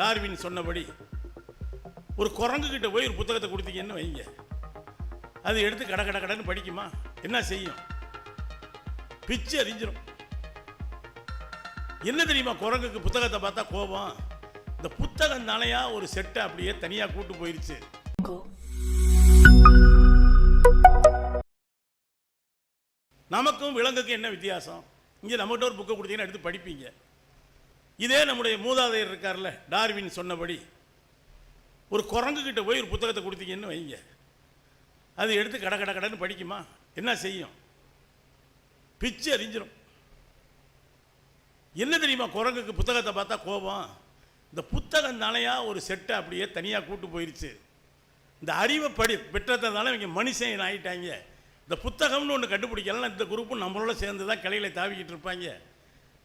Darwin சொன்னபடி ஒரு குரங்கு கிட்ட போய் ஒரு புத்தகத்தை கொடுத்தீங்கன்னு வைங்க. அது எடுத்து கட கட கடன்னு படிக்குமா? என்ன செய்யும்? பிச்சு அறிஞ்சிடும் என்ன தெரியுமா குரங்குக்கு புத்தகத்தை பார்த்தா கோபம்? இந்த புத்தகம் தானையா ஒரு செட்டை அப்படியே தனியா கூட்டு போயிருச்சு. நமக்கும் விலங்குக்கும் என்ன வித்தியாசம்? இங்கே நம்மகிட்ட ஒரு புக்கை கொடுத்தீங்கன்னா எடுத்து படிப்பீங்க. இதே நம்முடைய மூதாதையர் இருக்கார்ல டார்வின் சொன்னபடி ஒரு குரங்கு கிட்ட போய் ஒரு புத்தகத்தை கொடுத்தீங்கன்னு வைங்க. அது எடுத்து கட கட கடைன்னு படிக்குமா? என்ன செய்யும்? பிச்சு அறிஞ்சிடும் என்ன தெரியுமா குரங்குக்கு புத்தகத்தை பார்த்தா கோபம்? இந்த புத்தகம் தானையா ஒரு செட்டை அப்படியே தனியாக கூட்டு போயிருச்சு. இந்த அறிவை படி பெற்றதால இவங்க மனுஷன் ஆகிட்டாங்க இந்த புத்தகம்னு ஒன்று கண்டுபிடிக்கலாம் இந்த குரூப்பும் நம்மளோட சேர்ந்து தான் கிளையில தாவிக்கிட்டு இருப்பாங்க.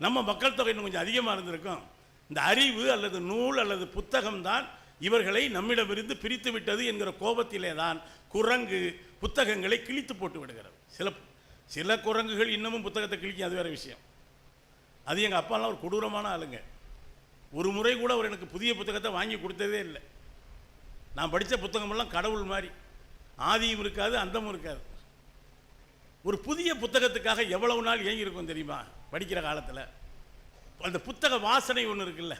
நம்ம மக்கள் தொகை இன்னும் கொஞ்சம் அதிகமாக இருந்திருக்கும். இந்த அறிவு அல்லது நூல் அல்லது புத்தகம்தான் இவர்களை நம்மிடமிருந்து பிரித்து விட்டது என்கிற கோபத்திலே தான் குரங்கு புத்தகங்களை கிழித்து போட்டு விடுகிறது. சில சில குரங்குகள் இன்னமும் புத்தகத்தை கிழிக்கும் அது வேற விஷயம். அது எங்கள் அப்பாலாம் ஒரு கொடூரமான ஆளுங்க. ஒரு முறை கூட அவர் எனக்கு புதிய புத்தகத்தை வாங்கி கொடுத்ததே இல்லை. நான் படித்த புத்தகமெல்லாம் கடவுள் மாதிரி. ஆதியும் இருக்காது அந்தமும் இருக்காது. ஒரு புதிய புத்தகத்துக்காக எவ்வளவு நாள் ஏங்கி இருக்கும் தெரியுமா? படிக்கிற காலத்தில் அந்த புத்தக வாசனை ஒன்று இருக்குல்ல?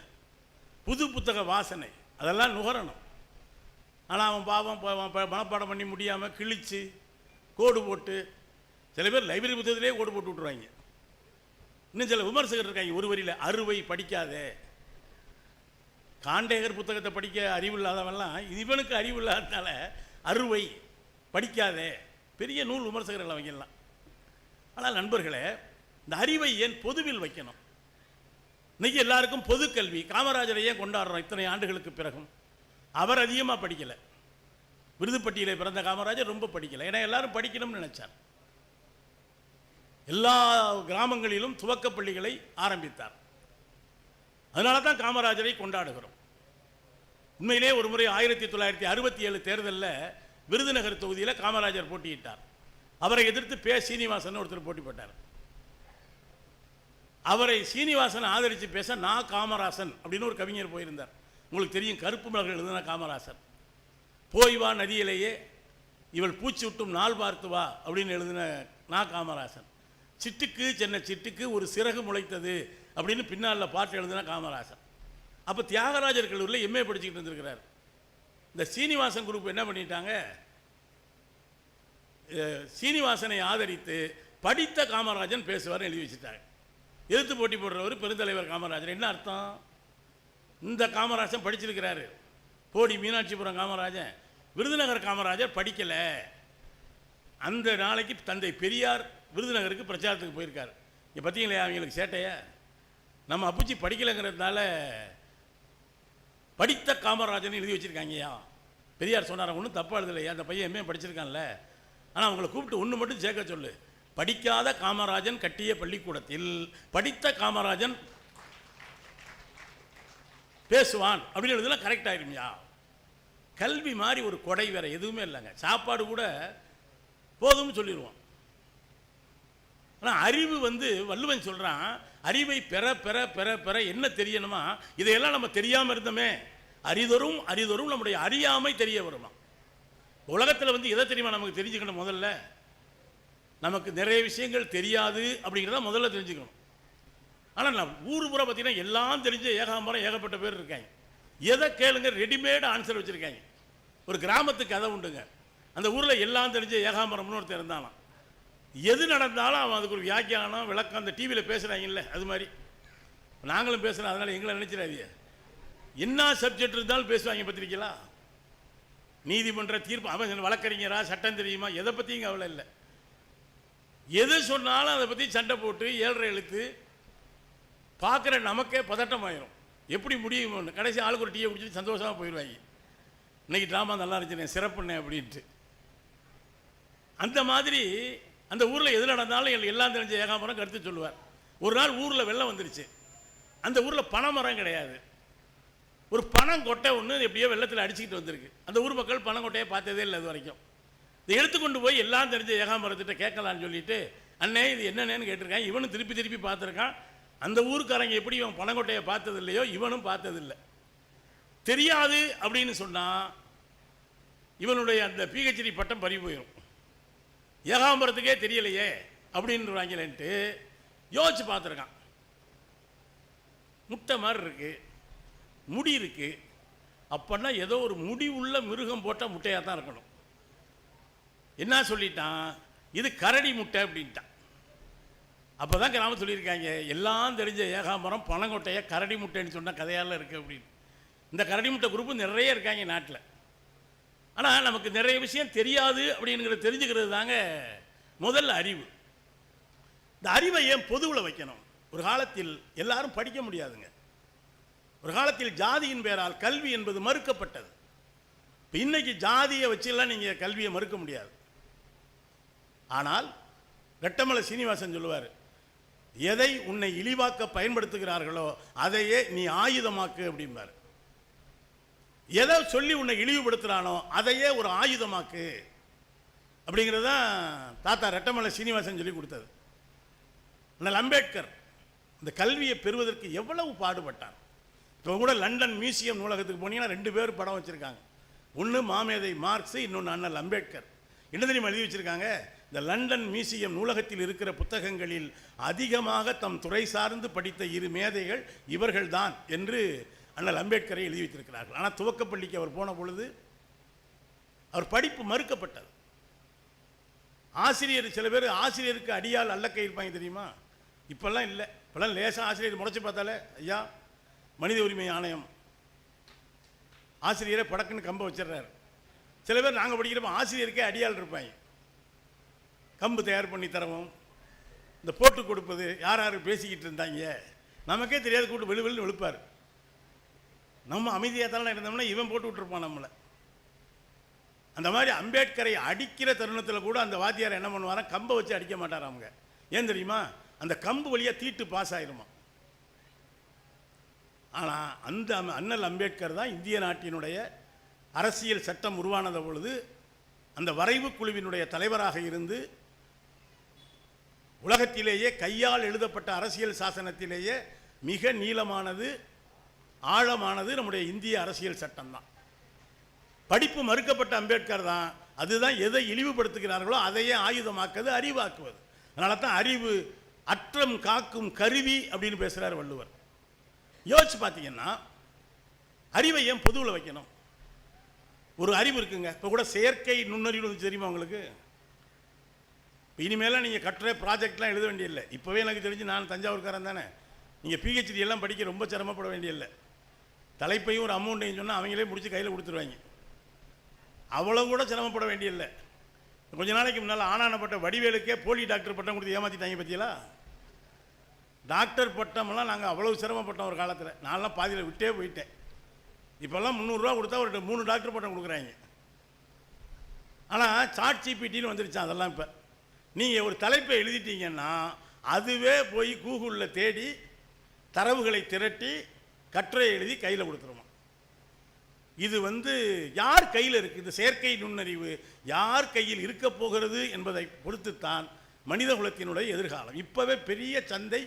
புது புத்தக வாசனை. அதெல்லாம் நுகரணும். ஆனால் அவன் பாவம் ப- மனப்பாடம் பண்ணி முடியாமல் கிழிச்சு கோடு போட்டு சில பேர் லைப்ரரி புத்தகத்திலே கோடு போட்டு விட்ருவாங்க இன்னும் சில விமர்சகர் இருக்காங்க ஒரு வரியில் அறுவை படிக்காதே. காண்டேகர் புத்தகத்தை படிக்க அறிவு இல்லாதவன்லாம் இவனுக்கு அறிவு இல்லாததால் அறுவை படிக்காதே. பெரிய நூல் விமர்சகர்கள் அவங்கெல்லாம். ஆனால் நண்பர்களே இந்த அறிவை ஏன் பொதுவில் வைக்கணும்? இன்னைக்கு எல்லாருக்கும் பொது கல்வி காமராஜரை ஏன் கொண்டாடுறோம் இத்தனை ஆண்டுகளுக்கு பிறகும்? அவர் அதிகமாக படிக்கலை. விருதுப்பட்டியிலே பிறந்த காமராஜர் ரொம்ப படிக்கலை. ஏன்னா எல்லாரும் படிக்கணும்னு நினைச்சார். எல்லா கிராமங்களிலும் துவக்கப் பள்ளிகளை ஆரம்பித்தார். அதனால தான் காமராஜரை கொண்டாடுகிறோம். உண்மையிலே ஒரு முறை ஆயிரத்தி தொள்ளாயிரத்தி அறுபத்தி ஏழு தேர்தலில் விருதுநகர் தொகுதியில் காமராஜர் போட்டியிட்டார். அவரை எதிர்த்து பே சீனிவாசன் ஒருத்தர் போட்டி போட்டார். அவரை சீனிவாசன் ஆதரித்து பேச நான் காமராசன் அப்படின்னு ஒரு கவிஞர் போயிருந்தார். உங்களுக்கு தெரியும் கருப்பு மலர்கள் எழுதின காமராசர். போய் வா நதியிலேயே இவள் பூச்சி விட்டும் நாள் பார்த்து வா அப்படின்னு எழுதின நான் காமராசன். சிட்டுக்கு சென்னை சிட்டுக்கு ஒரு சிறகு முளைத்தது அப்படின்னு பின்னால் பாட்டு எழுதின காமராசன். அப்போ தியாகராஜர் கல்லூரியில் எம்ஏ படிச்சுக்கிட்டு இருந்திருக்கிறார். இந்த சீனிவாசன் குரூப் என்ன பண்ணிட்டாங்க? சீனிவாசனை ஆதரித்து படித்த காமராஜன் பேசுவார்னு எழுதி வச்சுட்டாங்க. எதிர்த்து போட்டி போடுறவர் பெருந்தலைவர் காமராஜர். என்ன அர்த்தம்? இந்த காமராஜன் படிச்சிருக்கிறாரு. போடி மீனாட்சிபுரம் காமராஜன். விருதுநகர் காமராஜர் படிக்கலை. அந்த நாளைக்கு தந்தை பெரியார் விருதுநகருக்கு பிரச்சாரத்துக்கு போயிருக்கார். இங்கே பார்த்தீங்களா அவங்களுக்கு சேட்டையா? நம்ம அப்புச்சி படிக்கலைங்கிறதுனால படித்த காமராஜன் எழுதி வச்சுருக்காங்கய்யா. பெரியார் சொன்னார் ஒன்றும் தப்பாக எழுதலையா அந்த பையன் எம்ஏ படிச்சிருக்கான்ல. ஆனால் அவங்கள கூப்பிட்டு ஒன்று மட்டும் சேர்க்க சொல்லு. படிக்காத காமராஜன் கட்டிய பள்ளிக்கூடத்தில் படித்த காமராஜன் பேசுவான் அப்படின்னு எழுதுனா கரெக்ட் ஆயிருமியா கல்வி மாதிரி ஒரு கொடை வேற எதுவுமே இல்லைங்க. சாப்பாடு கூட போதும்னு சொல்லிடுவோம் ஆனால் அறிவு வந்து வள்ளுவன் சொல்கிறான் அறிவை பெற பெற பெற பெற என்ன தெரியணுமா? இதையெல்லாம் நம்ம தெரியாமல் இருந்தோமே. அரிதொரும் அரிதொரும் நம்முடைய அறியாமை தெரிய வருமா உலகத்தில் வந்து எதை தெரியுமா நமக்கு தெரிஞ்சுக்கணும் முதல்ல? நமக்கு நிறைய விஷயங்கள் தெரியாது அப்படிங்கிறத முதல்ல தெரிஞ்சுக்கணும். ஆனால் நான் ஊர் பூரா பார்த்தீங்கன்னா எல்லாம் தெரிஞ்ச ஏகாம்பரம் ஏகப்பட்ட பேர் இருக்காங்க. எதை கேளுங்க ரெடிமேட் ஆன்சர் வச்சுருக்காங்க. ஒரு கிராமத்துக்கு கதை உண்டுங்க. அந்த ஊரில் எல்லாம் தெரிஞ்ச ஏகாம்பரம்னு ஒருத்தர் இருந்தாலாம் எது நடந்தாலும் அவன் அதுக்கு ஒரு வியாக்கியானம் விளக்கம் அந்த டிவியில் பேசுகிறாங்கல்ல அது மாதிரி. நாங்களும் பேசுகிறோம் அதனால் எங்களை நினச்சிடாதீங்க. என்ன சப்ஜெக்ட் இருந்தாலும் பேசுவாங்க பத்திரிக்கைகளா நீதிமன்ற தீர்ப்பு அவன் வழக்கறிஞரா சட்டம் தெரியுமா எதை பற்றியும் கவலை இல்லை. எது சொன்னாலும் அதை பற்றி சண்டை போட்டு ஏழரை எழுத்து பார்க்குற நமக்கே பதட்டமாயிரும். எப்படி முடியுமோன்னு கடைசி ஆளுக்கு ஒரு டீயை குடிச்சிட்டு சந்தோஷமாக போயிடுவாங்க. இன்னைக்கு ட்ராமா நல்லா இருந்துச்சு சிறப்புண்ணே அப்படின்ட்டு. அந்த மாதிரி அந்த ஊரில் எது நடந்தாலும் எங்களுக்கு எல்லாம் தெரிஞ்ச ஏகாம்பரம் கருத்து சொல்லுவார். ஒரு நாள் ஊரில் வெள்ளம் வந்துருச்சு. அந்த ஊரில் பனைமரம் கிடையாது. ஒரு பணம் கொட்டை ஒன்று எப்படியோ வெள்ளத்தில் அடிச்சுக்கிட்டு வந்திருக்கு. அந்த ஊர் மக்கள் பனங்கொட்டையை பார்த்ததே இல்லை இது வரைக்கும். இதை எடுத்துக்கொண்டு போய் எல்லாம் தெரிஞ்ச ஏகாம்பரத்திட்ட கேட்கலான்னு சொல்லிட்டு அண்ணே இது என்னென்னு கேட்டிருக்கான் இவனும் திருப்பி திருப்பி பார்த்துருக்கான். அந்த ஊருக்காரங்க எப்படி இவன் பனங்கொட்டையை பார்த்தது இல்லையோ இவனும் பார்த்ததில்லை. தெரியாது அப்படின்னு சொன்னால் இவனுடைய அந்த பிஹெச்டி பட்டம் பறி போயிடும் ஏகாம்பரத்துக்கே தெரியலையே அப்படின்றாங்களேன்ட்டு யோசிச்சு பார்த்துருக்கான். முட்டை மாதிரி இருக்குது முடி இருக்குது அப்பன்னா ஏதோ ஒரு முடி உள்ள மிருகம் போட்டால் முட்டையாக தான் இருக்கணும். என்ன சொல்லிட்டான்? இது கரடி முட்டை அப்படின்ட்டான். அப்போ தான் கிராமம் சொல்லியிருக்காங்க எல்லாம் தெரிஞ்ச ஏகாம்பரம் பனங்கொட்டையை கரடி முட்டைன்னு சொன்ன கதையால் இருக்குது அப்படின்னு. இந்த கரடி முட்டை குரூப்பு நிறைய இருக்காங்க நாட்டில். ஆனால் நமக்கு நிறைய விஷயம் தெரியாது அப்படிங்கிறத தெரிஞ்சுக்கிறது தாங்க முதல் அறிவு. இந்த அறிவை ஏன் பொதுவில் வைக்கணும்? ஒரு காலத்தில் எல்லாரும் படிக்க முடியாதுங்க. ஒரு காலத்தில் ஜாதியின் பேரால் கல்வி என்பது மறுக்கப்பட்டது. இப்போ இன்னைக்கு ஜாதியை வச்செல்லாம் நீங்கள் கல்வியை மறுக்க முடியாது. ஆனால் ரெட்டமலை சீனிவாசன் சொல்லுவார் எதை உன்னை இழிவாக்க பயன்படுத்துகிறார்களோ அதையே நீ ஆயுதமாக்கு அப்படிம்பார். எதை சொல்லி உன்னை இழிவுபடுத்துகிறானோ அதையே ஒரு ஆயுதமாக்கு அப்படிங்கிறது தான் தாத்தா ரெட்டமலை சீனிவாசன் சொல்லி கொடுத்தது அண்ணல் அம்பேத்கர் இந்த கல்வியை பெறுவதற்கு எவ்வளவு பாடுபட்டார். இப்போ கூட லண்டன் மியூசியம் நூலகத்துக்கு போனீங்கன்னா ரெண்டு பேர் படம் வச்சுருக்காங்க. ஒன்று மாமேதை மார்க்ஸு இன்னொன்று அண்ணல் அம்பேத்கர். என்ன தெரியுமா எழுதி வச்சுருக்காங்க? இந்த லண்டன் மியூசியம் நூலகத்தில் இருக்கிற புத்தகங்களில் அதிகமாக தம் துறை சார்ந்து படித்த இரு மேதைகள் இவர்கள்தான் என்று அண்ணல் அம்பேத்கரை எழுதி வைத்திருக்கிறார்கள். ஆனால் துவக்கப்பள்ளிக்கு அவர் போன பொழுது அவர் படிப்பு மறுக்கப்பட்டது. ஆசிரியர் சில பேர் ஆசிரியருக்கு அடியால் அல்லக்கை இருப்பாங்க தெரியுமா? இப்போல்லாம் இல்லை. இப்போல்லாம் லேசாக ஆசிரியர் முறைச்சி பார்த்தாலே ஐயா மனித உரிமை ஆணையம். ஆசிரியரை படக்குன்னு கம்ப வச்சிடுறாரு. சில பேர் நாங்கள் படிக்கிறப்ப ஆசிரியருக்கே அடியால் இருப்பாங்க. கம்பு தயார் பண்ணி தரவும். இந்த போட்டு கொடுப்பது யார் யார் பேசிக்கிட்டு இருந்தாங்க? நமக்கே தெரியாது கூட்டு வெளி வெளுன்னு வெளுப்பார். நம்ம அமைதியாக தானே இருந்தோம்னா இவன் போட்டு விட்டுருப்பான் நம்மளை. அந்த மாதிரி அம்பேத்கரை அடிக்கிற தருணத்தில் கூட அந்த வாத்தியார் என்ன பண்ணுவாராம் கம்பை வச்சு அடிக்க மாட்டார் அவங்க? ஏன் தெரியுமா? அந்த கம்பு வழியாக தீட்டு பாஸ் ஆயிருமா? ஆனால் அந்த அம்- அண்ணல் அம்பேத்கர் தான் இந்திய நாட்டினுடைய அரசியல் சட்டம் உருவானத பொழுது அந்த வரைவு குழுவினுடைய தலைவராக இருந்து உலகத்திலேயே கையால் எழுதப்பட்ட அரசியல் சாசனத்திலேயே மிக நீளமானது ஆழமானது நம்முடைய இந்திய அரசியல் சட்டம் தான் படிப்பு மறுக்கப்பட்ட அம்பேத்கர் தான் அதுதான் எதை இழிவுபடுத்துகிறார்களோ அதையே ஆயுதமாக்குவது அறிவாக்குவது. அதனால தான் அறிவு அற்றம் காக்கும் கருவி அப்படின்னு பேசுகிறார் வள்ளுவர். யோசிச்சு பார்த்தீங்கன்னா அறிவை ஏன் பொதுவில் வைக்கணும்? ஒரு அறிவு இருக்குங்க. இப்போ கூட செயற்கை நுண்ணறிவு வந்து தெரியுமா உங்களுக்கு? இப்போ இனிமேலாம் நீங்கள் கட்டுற ப்ராஜெக்ட்லாம் எழுத வேண்டியதில்லை. இப்போவே எனக்கு தெரிஞ்சு நான் தஞ்சாவூர்காரன் தானே. நீங்கள் பிஹெச்டி எல்லாம் படிக்க ரொம்ப சிரமப்பட வேண்டியதில்லை. தலைப்பையும் ஒரு அமௌண்ட்டையும் சொன்னால் அவங்களே முடிச்சு கையில் கொடுத்துருவாங்க. அவ்வளோ கூட சிரமப்பட வேண்டியதில்லை. கொஞ்ச நாளைக்கு முன்னால் ஆனானப்பட்ட வடிவேலுக்கே போலி டாக்டர் பட்டம் கொடுத்து ஏமாற்றிட்டாங்க பற்றியலா டாக்டர் பட்டமெல்லாம் நாங்கள் அவ்வளோ சிரமப்பட்டோம் ஒரு காலத்தில். நான்லாம் பாதியில் விட்டே போயிட்டேன். இப்போல்லாம் முந்நூறுரூவா கொடுத்தா ஒரு மூணு டாக்டர் பட்டம் கொடுக்குறாங்க. ஆனால் சாட் ஜிபிடின்னு வந்துருச்சான் அதெல்லாம் இப்போ. நீங்கள் ஒரு தலைப்பை எழுதிட்டீங்கன்னா அதுவே போய் கூகுளில் தேடி தரவுகளை திரட்டி கட்டுரை எழுதி கையில் கொடுத்துருமா இது வந்து யார் கையில் இருக்குது இந்த செயற்கை நுண்ணறிவு யார் கையில் இருக்க போகிறது என்பதை பொறுத்துத்தான் மனித குலத்தினுடைய எதிர்காலம். இப்போவே பெரிய சந்தை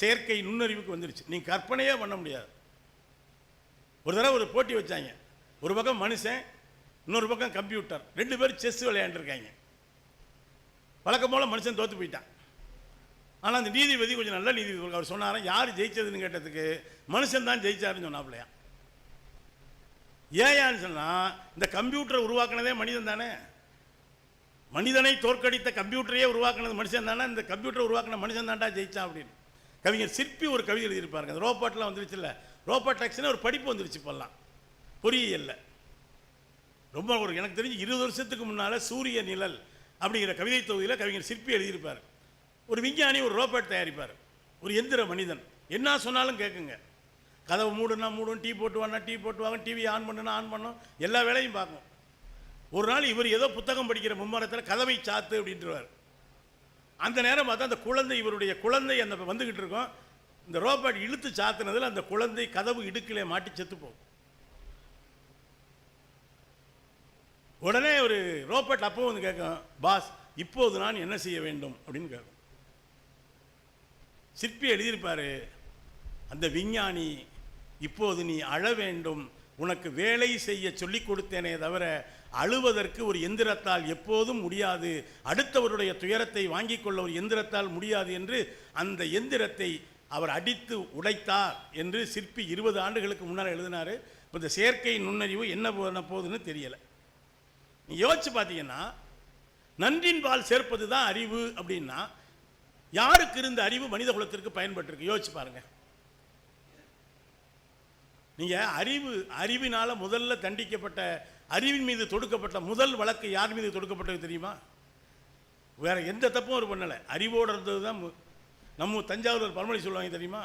செயற்கை நுண்ணறிவுக்கு வந்துருச்சு. நீங்கள் கற்பனையே பண்ண முடியாது. ஒரு தடவை ஒரு போட்டி வச்சாங்க. ஒரு பக்கம் மனுஷன் இன்னொரு பக்கம் கம்ப்யூட்டர். ரெண்டு பேரும் செஸ் விளையாண்டுருக்காங்க. வழக்கம் போல் மனுஷன் தோற்று போயிட்டான். ஆனால் அந்த நீதிபதி கொஞ்சம் நல்ல நீதிபதி அவர் சொன்னாராம் யார் ஜெயிச்சதுன்னு கேட்டதுக்கு மனுஷன் தான் ஜெயிச்சாருன்னு சொன்னாப்லையா ஏயான்னு சொன்னால் இந்த கம்ப்யூட்டரை உருவாக்குனதே மனிதன் தானே. மனிதனை தோற்கடித்த கம்ப்யூட்டரையே உருவாக்குனது மனுஷன் தானே. இந்த கம்ப்யூட்டரை உருவாக்குன மனுஷன் தான்டா ஜெயிச்சான் அப்படின்னு. கவிஞர் சிற்பி ஒரு கவிதை எழுதியிருப்பாருங்க. அந்த ரோபோட்லாம் வந்துருச்சுல்ல. ரோபோட் டாக்ஸ்னு ஒரு படிப்பு வந்துருச்சு இப்போல்லாம். பொறியியல்ல. ரொம்ப ஒரு எனக்கு தெரிஞ்சு இருபது வருஷத்துக்கு முன்னால் சூரிய நிழல் அப்படிங்கிற கவிதை தொகுதியில் கவிஞர் சிற்பி எழுதியிருப்பார். ஒரு விஞ்ஞானி ஒரு ரோபோட் தயாரிப்பார். ஒரு எந்திர மனிதன். என்ன சொன்னாலும் கேட்குங்க கதவை மூடுனா மூடும் டீ போட்டு வாங்க டீ போட்டு வாங்க டிவி ஆன் பண்ணுனா ஆன் பண்ணும் எல்லா வேலையும் பார்க்கும். ஒரு நாள் இவர் ஏதோ புத்தகம் படிக்கிற மும்மரத்தில் கதவை சாத்து அப்படின்றவார். அந்த நேரம் பார்த்தா அந்த குழந்தை இவருடைய குழந்தை அந்த வந்துக்கிட்டு இருக்கோம். இந்த ரோபோட் இழுத்து சாத்துனதில் அந்த குழந்தை கதவு இடுக்கிலே மாட்டி செத்து போகும். உடனே ஒரு ரோபோட் அப்போ வந்து கேட்கும் பாஸ் இப்போது நான் என்ன செய்ய வேண்டும்? அப்படின்னு கேட்கும். சிற்பி எழுதியிருப்பார் அந்த விஞ்ஞானி இப்போது நீ அழ வேண்டும். உனக்கு வேலை செய்ய சொல்லிக் கொடுத்தேனே தவிர அழுவதற்கு ஒரு எந்திரத்தால் எப்போதும் முடியாது. அடுத்தவருடைய துயரத்தை வாங்கிக் கொள்ள ஒரு எந்திரத்தால் முடியாது என்று அந்த எந்திரத்தை அவர் அடித்து உடைத்தார் என்று சிற்பி இருபது ஆண்டுகளுக்கு முன்னால் எழுதினார். இப்போ இந்த செயற்கை நுண்ணறிவு என்ன போன போகுதுன்னு தெரியலை. நீ யோசிச்சு பார்த்தீங்கன்னா நன்றின் பால் சேர்ப்பது தான் அறிவு அப்படின்னா யாருக்கு இருந்த அறிவு மனித குலத்திற்கு பயன்பட்டிருக்கு? யோசிச்சு பாருங்க. நீங்க அறிவு அறிவினால முதல்ல தண்டிக்கப்பட்ட அறிவின் மீது தொடுக்கப்பட்ட முதல் வழக்கு யார் மீது தொடுக்கப்பட்டது தெரியுமா? வேற எந்த தப்பும் அவர் பண்ணலை. அறிவோடு இருந்தது தான் நம்ம தஞ்சாவூர் பரமொழி பழமொழி சொல்லுவாங்க தெரியுமா?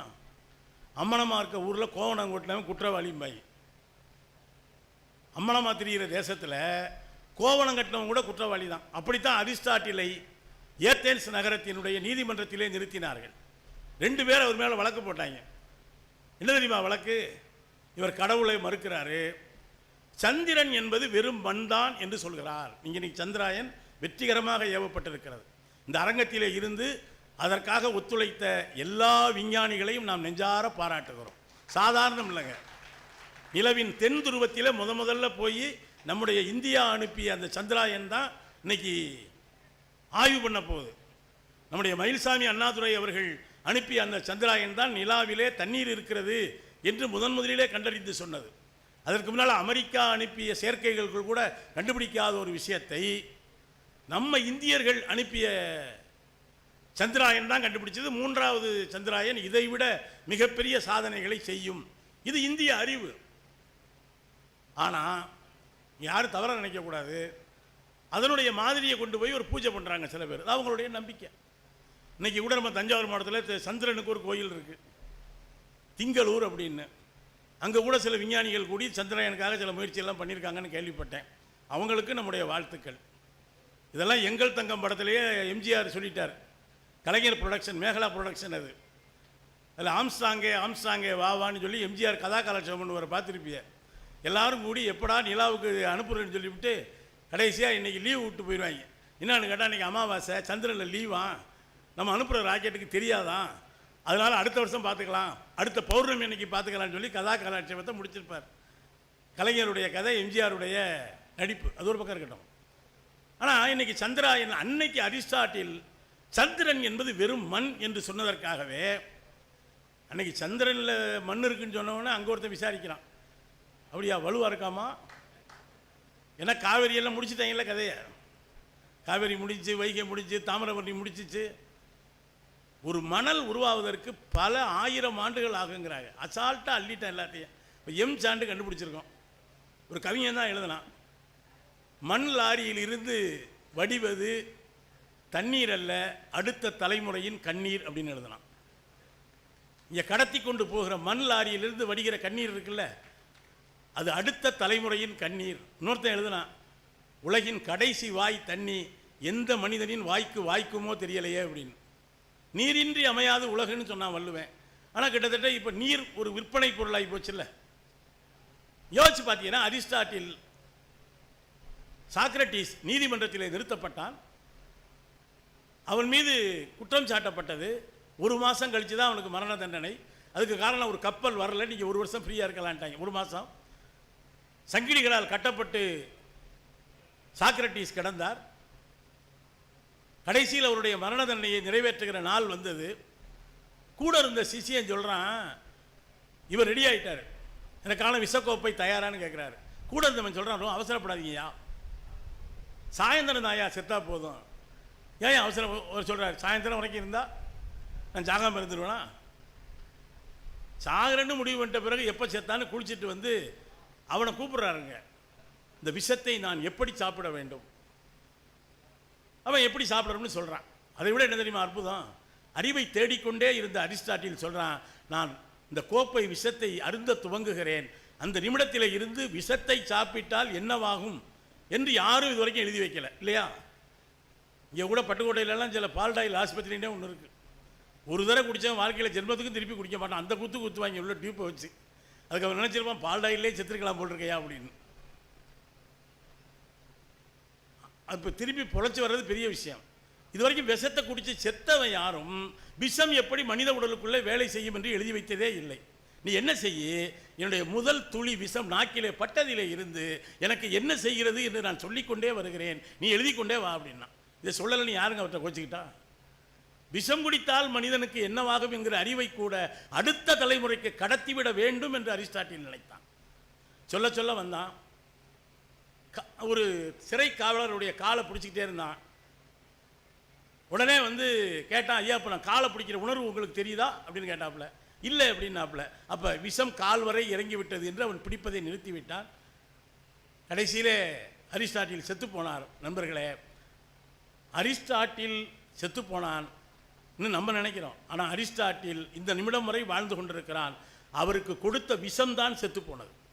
அம்மனமா இருக்க ஊரில் கோவணம் கொட்டினவன் குற்றவாளிம்பாய். அம்மனமா தெரிகிற தேசத்தில் கோவணம் கட்டினவங்க கூட குற்றவாளி தான் அப்படித்தான் அரிஸ்டாட்டிலை ஏத்தேன்ஸ் நகரத்தினுடைய நீதிமன்றத்திலே நிறுத்தினார்கள். ரெண்டு பேர் அவர் மேலே வழக்கு போட்டாங்க. என்ன தெரியுமா வழக்கு? இவர் கடவுளை மறுக்கிறாரு. சந்திரன் என்பது வெறும் மண்தான் என்று சொல்கிறார். இங்கே இன்னைக்கு சந்திராயன் வெற்றிகரமாக ஏவப்பட்டிருக்கிறது. இந்த அரங்கத்திலே இருந்து அதற்காக ஒத்துழைத்த எல்லா விஞ்ஞானிகளையும் நாம் நெஞ்சார பாராட்டுகிறோம். சாதாரணம் இல்லைங்க. நிலவின் தென் துருவத்தில் முத முதல்ல போய் நம்முடைய இந்தியா அனுப்பிய அந்த சந்திராயன் தான் இன்னைக்கு ஆய்வு பண்ண போகுது. நம்முடைய மயில்சாமி அண்ணாதுரை அவர்கள் அனுப்பிய அந்த சந்திராயன் தான் நிலாவிலே தண்ணீர் இருக்கிறது என்று முதன் முதலிலே கண்டறிந்து சொன்னது. அதற்கு முன்னால் அமெரிக்கா அனுப்பிய செயற்கைகள் கூட கண்டுபிடிக்காத ஒரு விஷயத்தை நம்ம இந்தியர்கள் அனுப்பிய சந்திராயன் தான் கண்டுபிடிச்சது. மூன்றாவது சந்திராயன் இதைவிட மிகப்பெரிய சாதனைகளை செய்யும். இது இந்திய அறிவு. ஆனால் யாரும் தவறாக நினைக்கக்கூடாது. அதனுடைய மாதிரியை கொண்டு போய் ஒரு பூஜை பண்ணுறாங்க சில பேர். அது அவங்களுடைய நம்பிக்கை. இன்றைக்கி கூட நம்ம தஞ்சாவூர் மாவட்டத்தில் சந்திரனுக்கு ஒரு கோயில் இருக்குது திங்களூர் அப்படின்னு. அங்கே கூட சில விஞ்ஞானிகள் கூடி சந்திரனுக்காக சில முயற்சியெல்லாம் பண்ணியிருக்காங்கன்னு கேள்விப்பட்டேன். அவங்களுக்கு நம்முடைய வாழ்த்துக்கள். இதெல்லாம் எங்கள் தங்கம் படத்திலேயே எம்ஜிஆர் சொல்லிட்டார். கலைஞர் ப்ரொடக்ஷன் மேகலா ப்ரொடக்ஷன் அது. அதில் ஆம்ஸ்டாங்கே ஆம்ஸ்டாங்கே வாவான்னு சொல்லி எம்ஜிஆர் கதா கலாட்சேபம் பண்ணுவார் பார்த்துருப்பிய. எல்லாரும் கூடி எப்படா நிலாவுக்கு அனுப்புறேன்னு சொல்லிவிட்டு கடைசியாக இன்றைக்கி லீவ் விட்டு போயிடுவாங்க. என்னென்னு கேட்டால் இன்றைக்கி அமாவாசை சந்திரனில் லீவான் நம்ம அனுப்புகிற ராக்கெட்டுக்கு தெரியாதான் அதனால் அடுத்த வருஷம் பார்த்துக்கலாம் அடுத்த பௌர்ணமி இன்றைக்கி பார்த்துக்கலாம்னு சொல்லி கதா கலாட்சேபத்தை முடிச்சிருப்பார். கலைஞருடைய கதை எம்ஜிஆருடைய நடிப்பு. அது ஒரு பக்கம் இருக்கட்டும். ஆனால் இன்னைக்கு சந்திராயன் அன்னைக்கு அரிஸ்டாட்டில் சந்திரன் என்பது வெறும் மண் என்று சொன்னதற்காகவே அன்னைக்கு சந்திரனில் மண் இருக்குன்னு சொன்னவொடனே அங்கே ஒருத்தன் விசாரிக்கிறான். அப்படியா வலுவாக இருக்காமா? ஏன்னா காவேரியெல்லாம் முடிச்சுட்டாங்கல்ல கதையை? காவேரி முடிஞ்சு வைகை முடிஞ்சு தாமிரபரணி முடிச்சிச்சு ஒரு மணல் உருவாவதற்கு பல ஆயிரம் ஆண்டுகள் ஆகுங்கிறாங்க. அசால்ட்டாக அள்ளிட்டேன் எல்லாத்தையும். இப்போ எம் சாண்டு கண்டுபிடிச்சிருக்கோம். ஒரு கவிஞன் தான் எழுதினான். மண் லாரியில் இருந்து வடிவது தண்ணீர் அல்ல அடுத்த தலைமுறையின் கண்ணீர் அப்படின்னு எழுதினான். இங்கே கடத்தி கொண்டு போகிற மண் லாரியிலிருந்து வடிகிற கண்ணீர் இருக்குல்ல அது அடுத்த தலைமுறையின் கண்ணீர். இன்னொருத்தன் எழுதுனான் உலகின் கடைசி வாய் தண்ணி எந்த மனிதனின் வாய்க்கு வாய்க்குமோ தெரியலையே அப்படின்னு. நீரின்றி அமையாது உலகுன்னு சொன்னான் வள்ளுவேன். ஆனால் கிட்டத்தட்ட இப்போ நீர் ஒரு விற்பனை பொருளாகி போச்சுல்ல. யோசிச்சு பார்த்தீங்கன்னா அரிஸ்டாட்டில் சாக்ரட்டிஸ் நீதிமன்றத்தில் நிறுத்தப்பட்டான். அவன் மீது குற்றம் சாட்டப்பட்டது. ஒரு மாதம் கழித்து தான் அவனுக்கு மரண தண்டனை. அதுக்கு காரணம் ஒரு கப்பல் வரல. நீங்கள் ஒரு வருஷம் ஃப்ரீயாக இருக்கலான்ட்டாங்க ஒரு மாதம் சங்கிலிகளால் கட்டப்பட்டு சாக்ரட்டிஸ் கிடந்தார். கடைசியில் அவருடைய மரண தண்டனையை நிறைவேற்றுகிற நாள் வந்தது. கூட இருந்த சிசியன் சொல்கிறான் இவர் ரெடி ஆகிட்டார் எனக்கான விசக்கோப்பை தயாரான்னு கேட்குறாரு கூட இருந்தவன் சொல்கிறான் ரொம்ப அவசரப்படாதீங்கய்யா. சாயந்தரம் தாயா செத்தா போதும். ஏன் அவசரம்? ஒரு சொல்கிறார் சாயந்தரம் வரைக்கும் இருந்தால் நான் ஜாகம் இருந்துருவேனா? சாகிறன்னு முடிவு பண்ணிட்ட பிறகு எப்போ செத்தான்னு குளிச்சுட்டு வந்து அவனை கூப்பிடுறாருங்க. இந்த விஷத்தை நான் எப்படி சாப்பிட வேண்டும்? அவன் எப்படி சாப்பிடணும்னு சொல்கிறான் அதை விட என்ன தெரியுமா அற்புதம்? அறிவை தேடிக்கொண்டே இருந்த அரிஸ்டாட்டில் சொல்கிறான் நான் இந்த கோப்பை விஷத்தை அருந்த துவங்குகிறேன். அந்த நிமிடத்தில் இருந்து விஷத்தை சாப்பிட்டால் என்னவாகும்? என்று யாரும் இது வரைக்கும் எழுதி வைக்கல. இல்லையா? இங்கே கூட பட்டுக்கோட்டையிலலாம் சில பால்டாயில் ஆஸ்பத்திரின்னே ஒன்று இருக்குது ஒரு தடவை குடித்தவன் வாழ்க்கையில் ஜென்மத்துக்கும் திருப்பி குடிக்க மாட்டான். அந்த குத்து குத்துவாங்க உள்ள டியூப்பை வச்சு. அதுக்கு அவன் நினச்சிருப்பான் பால்டாயிலே செத்துருக்கலாம் போட்டிருக்கையா அப்படின்னு. இப்போ திருப்பி பொழைச்சி வர்றது பெரிய விஷயம். இது வரைக்கும் விஷத்தை குடித்து செத்தவன் யாரும் விஷம் எப்படி மனித உடலுக்குள்ளே வேலை செய்யும் என்று எழுதி வைத்ததே இல்லை. நீ என்ன செய்ய? என்னுடைய முதல் துளி விஷம் நாக்கிலே பட்டதிலே இருந்து எனக்கு என்ன செய்கிறது என்று நான் சொல்லிக்கொண்டே வருகிறேன். நீ எழுதி கொண்டே வா அப்படின்னா. இதை சொல்லலை நீ யாருங்க அவர்கிட்ட கோச்சிக்கிட்டா? விஷம் குடித்தால் மனிதனுக்கு என்னவாகும் என்கிற அறிவை கூட அடுத்த தலைமுறைக்கு கடத்திவிட வேண்டும் என்று அரிஸ்டாட்டில் நினைத்தான். சொல்ல சொல்ல வந்தான். க- ஒரு சிறை காவலருடைய காலை பிடிச்சிக்கிட்டே இருந்தான். உடனே வந்து கேட்டான் ஐயா இப்போ நான் காலை பிடிக்கிற உணர்வு உங்களுக்கு தெரியுதா? அப்படின்னு கேட்டாப்புல. இல்லை அப்படின்னாப்புல. அப்போ விஷம் கால் வரை இறங்கி விட்டது என்று அவன் பிடிப்பதை நிறுத்திவிட்டான் கடைசியிலே அரிஸ்டாட்டில் செத்து போனார். நண்பர்களே அரிஸ்டாட்டில் செத்து போனான் இன்னும் நம்ம நினைக்கிறோம். ஆனால் அரிஸ்டாட்டில் இந்த நிமிடம் வரை வாழ்ந்து கொண்டிருக்கிறான். அவருக்கு கொடுத்த விஷம்தான் செத்து போனது.